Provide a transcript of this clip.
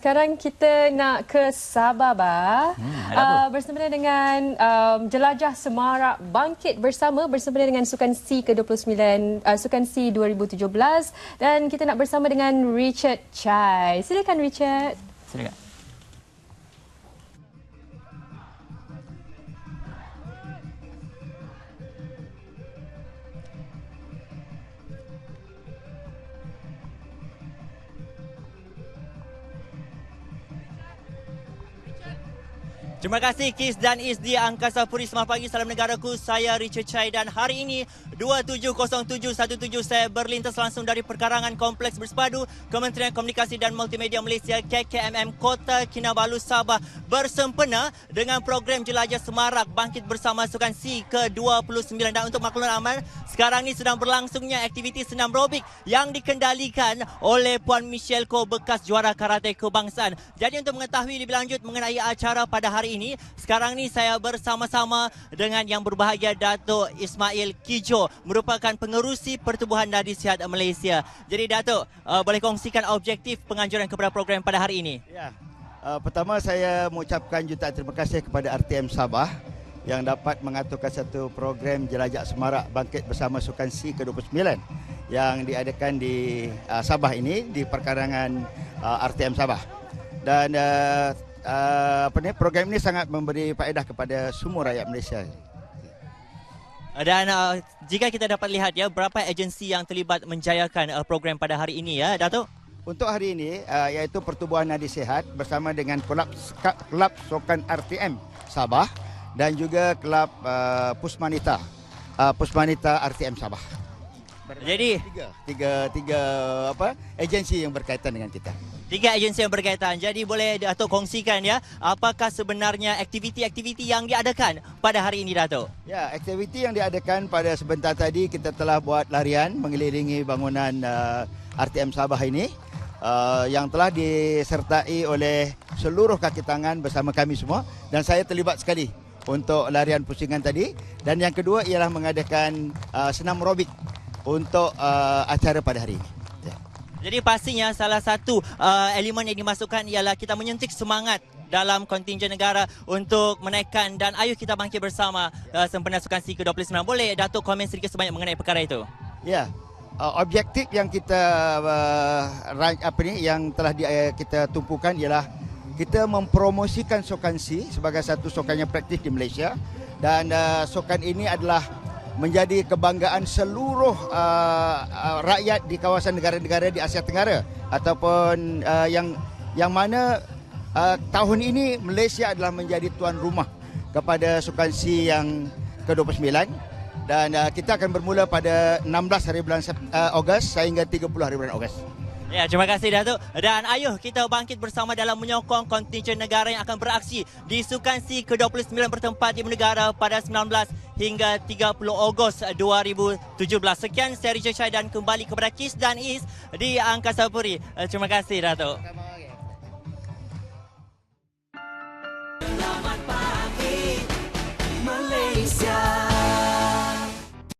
Sekarang kita nak ke Sabah, bah. Hmm, uh, bersama dengan um, Jelajah Semarak Bangkit Bersama bersama dengan Sukan C ke-29, uh, Sukan C 2017 dan kita nak bersama dengan Richard Chai. Silakan Richard. Silakan. Terima kasih Kis dan Is di Angkasa Puri. Selamat pagi Salam Negaraku. Saya Richard Chai dan hari ini 270717 saya berlintas langsung dari perkarangan Kompleks Bersepadu Kementerian Komunikasi dan Multimedia Malaysia KKMM Kota Kinabalu Sabah. Bersempena dengan program Jelajah Semarak Bangkit Bersama Sukan C ke-29 dan untuk maklumat aman sekarang ini sedang berlangsungnya aktiviti senam robik yang dikendalikan oleh Puan Michelle Ko bekas juara karate kebangsaan. Jadi untuk mengetahui lebih lanjut mengenai acara pada hari ini, sekarang ini saya bersama-sama dengan yang berbahagia Datuk Ismail Kijo merupakan pengerusi Pertubuhan Nadi Sihat Malaysia. Jadi Datuk, uh, boleh kongsikan objektif penganjuran kepada program pada hari ini? Ya. Uh, pertama saya mengucapkan jutaan terima kasih kepada RTM Sabah yang dapat mengaturkan satu program Jelajah Semarak Bangkit Bersama Sukan C ke-29 yang diadakan di uh, Sabah ini di perkarangan uh, RTM Sabah. Dan uh, uh, apa ni program ini sangat memberi faedah kepada semua rakyat Malaysia. Dan uh, jika kita dapat lihat ya berapa agensi yang terlibat menjayakan uh, program pada hari ini ya Datuk? Untuk hari ini uh, iaitu Pertubuhan Nadi Sihat bersama dengan kelab kelab Sokan RTM Sabah dan juga kelab uh, Pusmanita uh, Pusmanita RTM Sabah. Jadi tiga tiga tiga apa agensi yang berkaitan dengan kita. Tiga agensi yang berkaitan. Jadi boleh Datuk kongsikan ya, apakah sebenarnya aktiviti-aktiviti yang diadakan pada hari ini Datuk? Ya, aktiviti yang diadakan pada sebentar tadi kita telah buat larian mengelilingi bangunan uh, RTM Sabah ini uh, yang telah disertai oleh seluruh kaki tangan bersama kami semua dan saya terlibat sekali untuk larian pusingan tadi dan yang kedua ialah mengadakan uh, senam aerobik untuk uh, acara pada hari ini. Jadi pastinya salah satu uh, elemen yang dimasukkan ialah kita menyuntik semangat dalam kontingen negara untuk menaikkan dan ayo kita bangkit bersama uh, sempena Sukan C ke-29. Boleh Datuk komen sedikit sebanyak mengenai perkara itu? Ya. Uh, objektif yang kita uh, apa ni yang telah di, uh, kita tumpukan ialah kita mempromosikan Sukan C sebagai satu sukan yang praktis di Malaysia dan uh, sukan ini adalah menjadi kebanggaan seluruh uh, uh, rakyat di kawasan negara-negara di Asia Tenggara ataupun uh, yang yang mana uh, tahun ini Malaysia adalah menjadi tuan rumah kepada Sukan C yang ke-29 dan uh, kita akan bermula pada 16 hari bulan uh, Ogos sehingga 30 hari bulan Ogos. Ya, terima kasih Datuk. Dan ayuh kita bangkit bersama dalam menyokong kontingen negara yang akan beraksi di Sukan C ke-29 bertempat di negara pada 19 hingga 30 Ogos 2017. Sekian saya Richard Chai dan kembali kepada Kis dan Is di Angkasa Puri. Terima kasih Datuk.